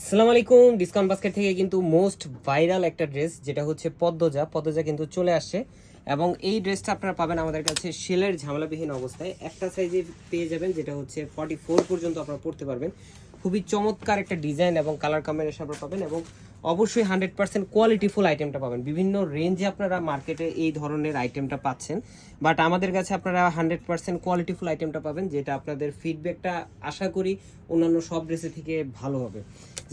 আসসালামু আলাইকুম discount basket থেকে কিন্তু মোস্ট ভাইরাল একটা ড্রেস, যেটা হচ্ছে পদ্মজা। পদ্মজা কিন্তু চলে আসছে এবং এই ড্রেসটা আপনারা পাবেন আমাদের কাছে সেলের ঝামেলাবিহীন অবস্থায়। একটা সাইজে পেয়ে যাবেন, যেটা হচ্ছে ফর্টি ফোর পর্যন্ত আপনারা পড়তে পারবেন। খুবই চমৎকার একটা ডিজাইন এবং কালার কম্বিনেশন আপনারা পাবেন এবং অবশ্যই হান্ড্রেড পার্সেন্ট কোয়ালিটিফুল আইটেমটা পাবেন। বিভিন্ন রেঞ্জে আপনারা মার্কেটে এই ধরনের আইটেমটা পাচ্ছেন। বাট আমাদের কাছে আপনারা হান্ড্রেড পার্সেন্ট কোয়ালিটিফুল আইটেমটা পাবেন, যেটা আপনাদের ফিডব্যাকটা আশা করি অন্যান্য সব ড্রেসে থেকে ভালো হবে।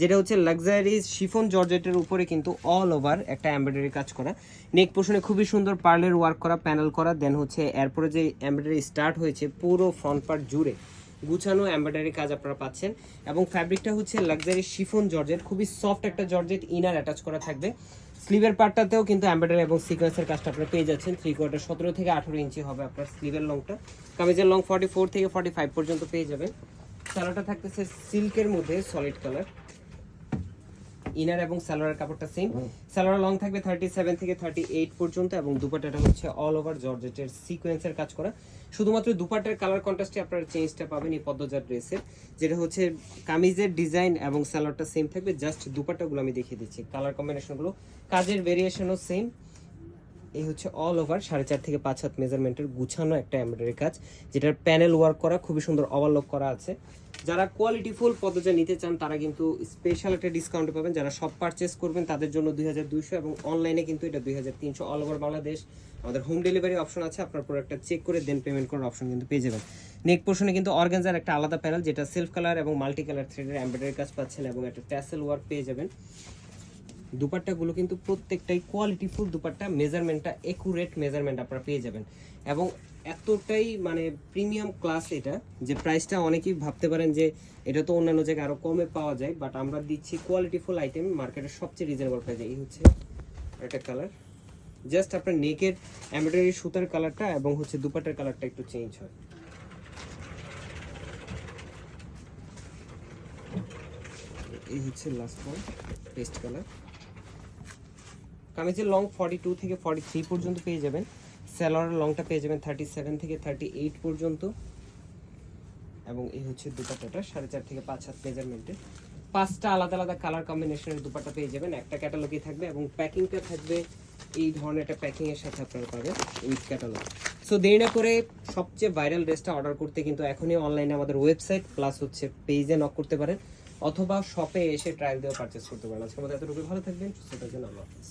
যেটা হচ্ছে লাক্সারি শিফন জর্জেটের উপরে কিন্তু অল ওভার একটা এমব্রয়ডারি কাজ করা। নেক পোর্শনে খুবই সুন্দর পার্লের ওয়ার্ক করা প্যানেল করা দেন হচ্ছে এরপরে যে এমব্রয়ডারি স্টার্ট হয়েছে, পুরো ফ্রন্ট পার্ট জুড়ে। গুছানো এম্ব্রয়ডারি কাজ আপনারা পাচ্ছেন। এবং ফ্যাব্রিকটা হচ্ছে লাক্সারি শিফন জর্জেট, খুবই সফট একটা জর্জেট ইনার অ্যাটাচ করা থাকবে। স্লিভের পার্টটাতেও কিন্তু এমব্রয়ডারি এবং সিকোয়েন্সের কাজটা আপনারা পেয়ে যাচ্ছেন। থ্রি কোয়ার্টার সতেরো থেকে আঠেরো ইঞ্চি হবে আপনার স্লিভের লংটা কামিজের লং ফর্টি ফোর থেকে ফর্টি ফাইভ পর্যন্ত পেয়ে যাবেন। সালাটা থাকতেছে সিল্কের মধ্যে সলিড কালার ইনার এবং সালোয়ার কাপড়টা সেম সালোয়ার লং থাকবে থার্টি সেভেন থেকে থার্টি এইট পর্যন্ত এবং দুপাটাটা হচ্ছে অল ওভার জর্জেটের সিকোয়েন্সের কাজ করা। শুধুমাত্র দুপাটের কালার কন্ট্রাস্টে আপনারা চেঞ্জটা পাবেন এই পদ্মজার ড্রেসের যেটা হচ্ছে কামিজের ডিজাইন এবং সালোয়ারটা সেম থাকবে। জাস্ট দুপাট্টাগুলো আমি দেখিয়ে দিচ্ছি। কালার কম্বিনেশনগুলো কাজের ভেরিয়েশনও সেম এই হচ্ছে অল ওভার সাড়ে চার থেকে পাঁচ হাত মেজারমেন্টের গুছানো একটা এমব্রয়ডারি কাজ, যেটার প্যানেল ওয়ার্ক করা, খুবই সুন্দর ওভারলক করা আছে। যারা কোয়ালিটি ফুল পদজা নিতে চান, তারা কিন্তু স্পেশাল একটা ডিসকাউন্ট পাবেন। যারা সব পারচেস করবেন, তাদের জন্য দুই হাজার দুইশো এবং অনলাইনে কিন্তু এটা দুই হাজার তিনশো অল ওভার বাংলাদেশ। আমাদের হোম ডেলিভারি অপশন আছে, আপনার প্রোডাক্টটা চেক করে দেন পেমেন্ট করার অপশন কিন্তু পেয়ে যাবেন। নেক পোর্শনে কিন্তু অর্গানজার একটা আলাদা প্যানেল যেটা সেলফ কালার এবং মাল্টি কালার থ্রেডের এমব্রয়ডারি কাজ পাচ্ছেন এবং একটা ট্যাসেল ওয়ার্ক পেয়ে যাবেন। দুপাট্টাগুলো কিন্তু প্রত্যেকটাই কোয়ালিটিফুল দুপাট্টা মেজারমেন্টটা একুরেট মেজারমেন্ট আপনারা পেয়ে যাবেন। এবং এতটাই মানে প্রিমিয়াম ক্লাস এটা যে প্রাইসটা অনেকেই ভাবতে পারেন যে এটা তো অন্যান্য জায়গায় আরও কমে পাওয়া যায় বাট আমরা দিচ্ছি কোয়ালিটিফুল আইটেম মার্কেটের সবচেয়ে রিজনেবল প্রাইসে এই হচ্ছে একটা কালার জাস্ট আপনার নেকের এমব্রয়ডারি সুতার কালারটা এবং হচ্ছে দুপাট্টার কালারটা একটু চেঞ্জ হয়। এই হচ্ছে লাস্ট ওয়ান পেস্ট কালার কামিজের লং ফর্টি টু থেকে ফর্টি থ্রি পর্যন্ত পেয়ে যাবেন স্যালোয়ারের লংটা পেয়ে যাবেন থার্টি সেভেন থেকে থার্টি এইট পর্যন্ত। এবং এই হচ্ছে দুপাট্টাটা, সাড়ে চার থেকে পাঁচ হাত মেজারমেন্টে পাঁচটা আলাদা আলাদা কালার কম্বিনেশনের দুপাট্টা পেয়ে যাবেন, একটা ক্যাটালগই থাকবে এবং প্যাকিংটা থাকবে, এই ধরনের একটা প্যাকিংয়ের সাথে আপনারা পাবেন উইথ ক্যাটালগ সো দেরি না করে সবচেয়ে ভাইরাল ড্রেসটা অর্ডার করতে কিন্তু এখনই অনলাইনে আমাদের ওয়েবসাইট প্লাস হচ্ছে পেজে নক করতে পারেন, অথবা শপে এসে ট্রায়াল দিয়েও পারচেস করতে পারেন। আজকের মধ্যে এতটুকু ভালো থাকবেন, সুস্থ থাকবেন, আল্লাহ হাফিজ।